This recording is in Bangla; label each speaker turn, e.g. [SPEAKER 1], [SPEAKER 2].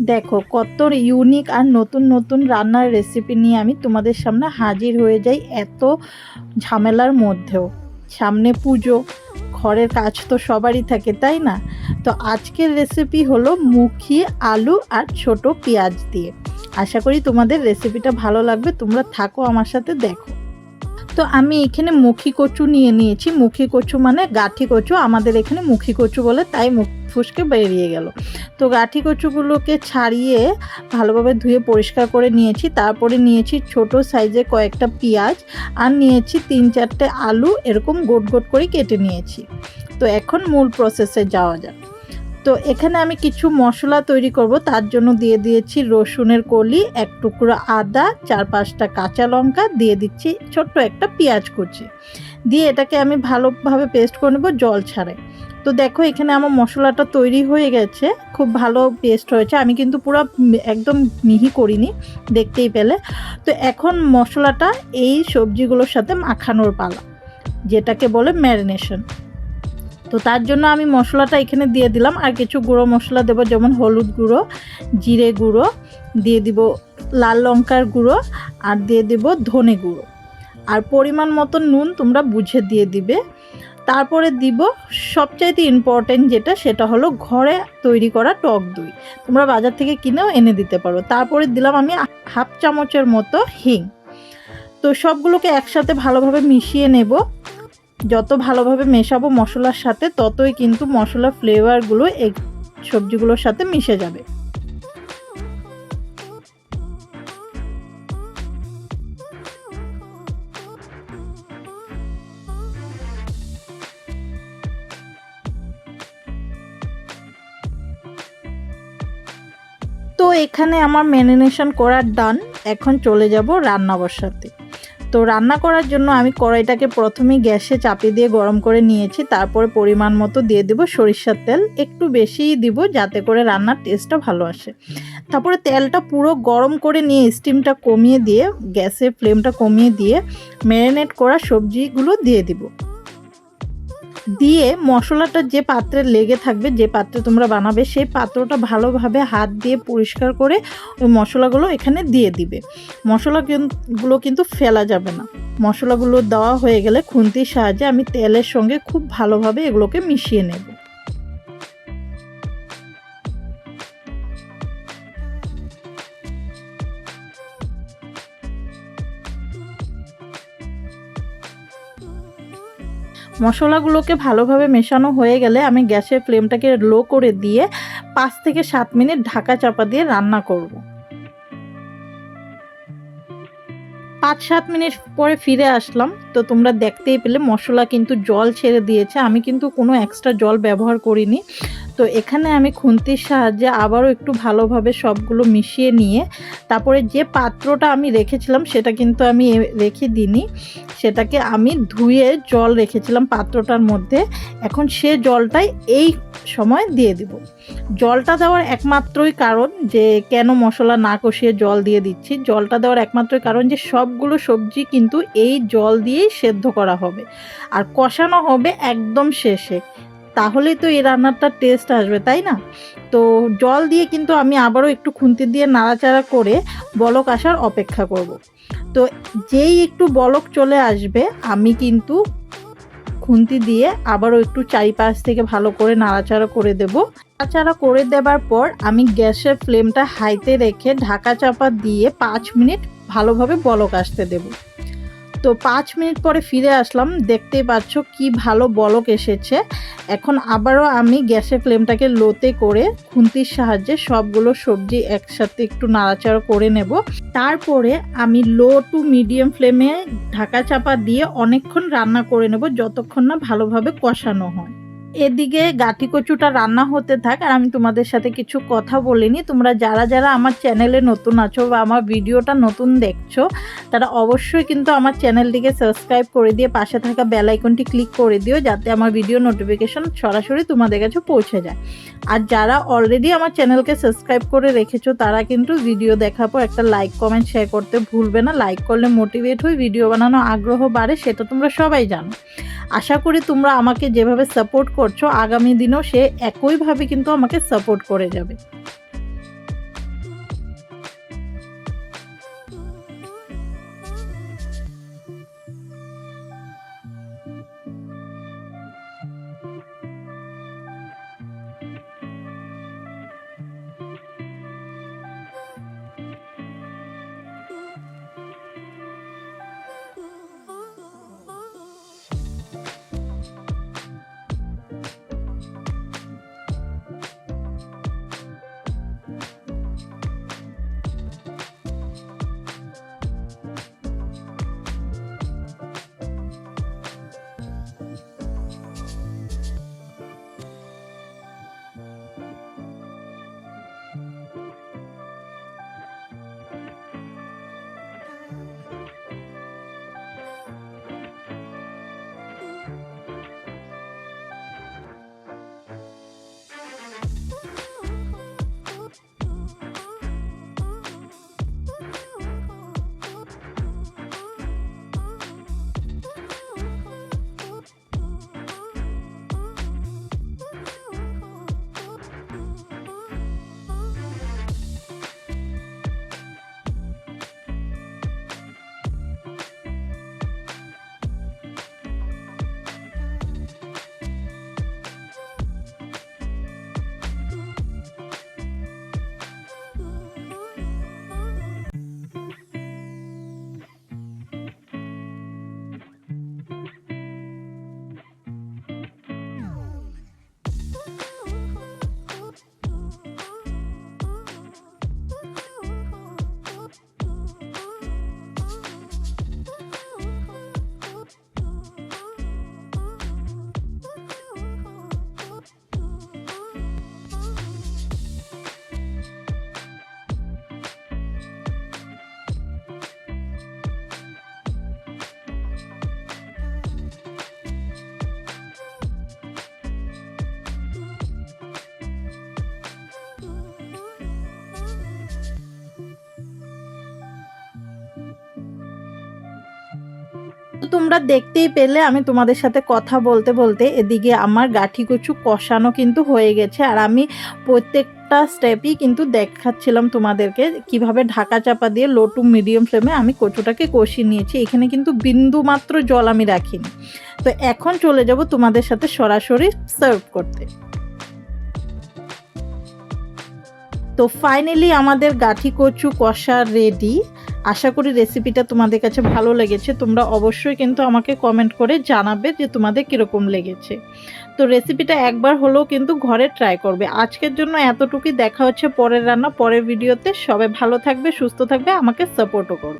[SPEAKER 1] দেখো, কত ইউনিক আর নতুন নতুন রান্নার রেসিপি নিয়ে আমি তোমাদের সামনে হাজির হয়ে যাই এত ঝামেলার মধ্যেও। সামনে পুজো, ঘরের কাজ তো সবারই থাকে, তাই না? তো আজকের রেসিপি হলো মুখি আলু আর ছোট পেঁয়াজ দিয়ে। আশা করি তোমাদের রেসিপিটা ভালো লাগবে, তোমরা থাকো আমার সাথে, দেখো। তো আমি এখানে মুখি কচু নিয়ে নিয়েছি। মুখি কচু মানে গাঠি কচু, আমাদের এখানে মুখি কচু বলে, তাই মুখ ফুসকে বেরিয়ে গেল। তো গাঠি কচুগুলোকে ছাড়িয়ে ভালোভাবে ধুয়ে পরিষ্কার করে নিয়েছি। তারপরে নিয়েছি ছোট সাইজে কয়েকটা পেঁয়াজ আর নিয়েছি তিন চারটে আলু, এরকম গোট গোট করে কেটে নিয়েছি। তো এখন মূল প্রসেসে যাওয়া যাক। তো এখানে আমি কিছু মশলা তৈরি করব। তার জন্য দিয়ে দিয়েছি রসুনের কলি, এক টুকরো আদা, চার পাঁচটা কাঁচা লঙ্কা, দিয়ে দিচ্ছি ছোট্ট একটা পেঁয়াজ কুচি। দিয়ে এটাকে আমি ভালোভাবে পেস্ট করে নেব জল ছাড়াই। তো দেখো, এখানে আমার মশলাটা তৈরি হয়ে গেছে। খুব ভালো পেস্ট হয়েছে। আমি কিন্তু পুরো একদম মিহি করিনি, দেখতেই পেলে। তো এখন মশলাটা এই সবজিগুলোর সাথে মাখানোর পালা, যেটাকে বলে ম্যারিনেশন তো তার জন্য আমি মশলাটা এখানে দিয়ে দিলাম। আর কিছু গুঁড়ো মশলা দেবো, যেমন হলুদ গুঁড়ো, জিরে গুঁড়ো, দিয়ে দিব লাল লঙ্কার গুঁড়ো, আর দিয়ে দিব ধনে গুঁড়ো। আর পরিমাণ মতো নুন তোমরা বুঝে দিয়ে দিবে। তারপরে দিব সবচাইতে ইম্পর্টেন্ট যেটা, সেটা হলো ঘরে তৈরি করা টক দই। তোমরা বাজার থেকে কিনেও এনে দিতে পারো। তারপরে দিলাম আমি হাফ চামচের মতো হিং। তো সবগুলোকে একসাথে ভালোভাবে মিশিয়ে নেব। যত ভালোভাবে মেশাবো মশলার সাথে, ততই কিন্তু মশলার ফ্লেভারগুলো এই সবজিগুলোর সাথে মিশে যাবে। তো এখানে আমার ম্যারিনেশন করার ডান, এখন চলে যাব রান্না বসাতে। তো রান্না করার জন্য আমি কড়াইটাকে প্রথমে গ্যাসে চাপিয়ে দিয়ে গরম করে নিয়েছি, তারপরে পরিমাণ মতো দিয়ে দেবো সরিষার তেল, একটু বেশিই দিব যাতে করে রান্নার টেস্টটা ভালো আসে। তারপরে তেলটা পুরো গরম করে নিয়ে স্টিমটা কমিয়ে দিয়ে, গ্যাসের ফ্লেমটা কমিয়ে দিয়ে ম্যারিনেট করা সবজিগুলো দিয়ে দিব। দিয়ে মশলাটা যে পাত্রে লেগে থাকবে, যে পাত্রে তোমরা বানাবে, সেই পাত্রটা ভালোভাবে হাত দিয়ে পরিষ্কার করে ওই মশলাগুলো এখানে দিয়ে দিবে। মশলাগুলো কিন্তু ফেলা যাবে না। মশলাগুলো দেওয়া হয়ে গেলে খুন্তির সাহায্যে আমি তেলের সঙ্গে খুব ভালোভাবে এগুলোকে মিশিয়ে নেব। মশলাগুলোকে ভালোভাবে মেশানো হয়ে গেলে আমি গ্যাসের ফ্লেমটাকে লো করে দিয়ে পাঁচ থেকে সাত মিনিট ঢাকা চাপা দিয়ে রান্না করব। পাঁচ সাত মিনিট পরে ফিরে আসলাম। তো তোমরা দেখতেই পেলে মশলা কিন্তু জল ছেড়ে দিয়েছে। আমি কিন্তু কোনো এক্সট্রা জল ব্যবহার করিনি। তো এখানে আমি খুন্তির সাহায্যে আবারও একটু ভালোভাবে সবগুলো মিশিয়ে নিয়ে তারপরে যে পাত্রটা আমি রেখেছিলাম সেটা কিন্তু আমি রেখে দিইনি। সেটাকে আমি ধুয়ে জল রেখেছিলাম পাত্রটার মধ্যে। এখন সে জলটাই এই সময় দিয়ে দিব। জলটা দেওয়ার একমাত্রই কারণ যে কেন মশলা না কষিয়ে জল দিয়ে দিচ্ছি। জলটা দেওয়ার একমাত্রই কারণ যে সবগুলো সবজি কিন্তু এই জল দিয়েই সেদ্ধ করা হবে। আর কষানো হবে একদম শেষে। তাহলেই তো এই রান্নাটার টেস্ট আসবে, তাই না? তো জল দিয়ে কিন্তু আমি আবারও একটু খুন্তি দিয়ে নাড়াচাড়া করে বলক আসার অপেক্ষা করব। তো যেই একটু বলক চলে আসবে, আমি কিন্তু খুন্তি দিয়ে আবারও একটু চারিপাশ থেকে ভালো করে নাড়াচাড়া করে দেব। নাড়াচাড়া করে দেবার পর আমি গ্যাসের ফ্লেমটা হাইতে রেখে ঢাকা চাপা দিয়ে পাঁচ মিনিট ভালোভাবে বলক আসতে দেবো। তো পাঁচ মিনিট পরে ফিরে আসলাম, দেখতেই পাচ্ছ কি ভালো বলক এসেছে। এখন আবারও আমি গ্যাসের ফ্লেমটাকে লোতে করে খুন্তির সাহায্যে সবগুলো সবজি একসাথে একটু নাড়াচাড়া করে নেব। তারপরে আমি লো টু মিডিয়াম ফ্লেমে ঢাকা চাপা দিয়ে অনেকক্ষণ রান্না করে নেব, যতক্ষণ না ভালোভাবে কষানো হয়। এদিকে গাঠি কচুটা রান্না হতে থাক, আর আমি তোমাদের সাথে কিছু কথা বলিনি। তোমরা যারা যারা আমার চ্যানেলে নতুন আছো বা আমার ভিডিওটা নতুন দেখছ, তারা অবশ্যই কিন্তু আমার চ্যানেলটিকে সাবস্ক্রাইব করে দিয়ে পাশে থাকা বেল আইকনটি ক্লিক করে দিও, যাতে আমার ভিডিও নোটিফিকেশন সরাসরি তোমাদের কাছে পৌঁছে যায়। আর যারা অলরেডি আমার চ্যানেলকে সাবস্ক্রাইব করে রেখেছো, তারা কিন্তু ভিডিও দেখার পর একটা লাইক কমেন্ট শেয়ার করতে ভুলবে না। লাইক করলে মোটিভেট হয়ে ভিডিও বানানো আগ্রহ বাড়ে, সেটা তোমরা সবাই জানো। আশা করি তোমরা আমাকে যেভাবে সাপোর্ট করছ আগামী দিনও সে একইভাবে কিন্তু আমাকে সাপোর্ট করে যাবে। তো তোমরা দেখতেই পেলে আমি তোমাদের সাথে কথা বলতে বলতে এদিকে আমার গাঠি কচু কষানো কিন্তু হয়ে গেছে। আর আমি প্রত্যেকটা স্টেপই কিন্তু দেখাচ্ছিলাম তোমাদেরকে কীভাবে ঢাকা চাপা দিয়ে লো টু মিডিয়াম ফ্লেমে আমি কচুটাকে কষিয়ে নিয়েছি। এখানে কিন্তু বিন্দু মাত্র জল আমি রাখিনি। তো এখন চলে যাব তোমাদের সাথে সরাসরি সার্ভ করতে। তো ফাইনালি আমাদের গাঠি কচু কষা রেডি আশা করি রেসিপিটা তোমাদের কাছে ভালো লেগেছে। তোমরা অবশ্যই কিন্তু আমাকে কমেন্ট করে জানাবে যে তোমাদের কীরকম লেগেছে। তো রেসিপিটা একবার হলেও কিন্তু ঘরে ট্রাই করবে। আজকের জন্য এতটুকুই। দেখা হচ্ছে পরের রান্না, পরের ভিডিওতে সবাই ভালো থাকবে, সুস্থ থাকবে, আমাকে সাপোর্টও করবে।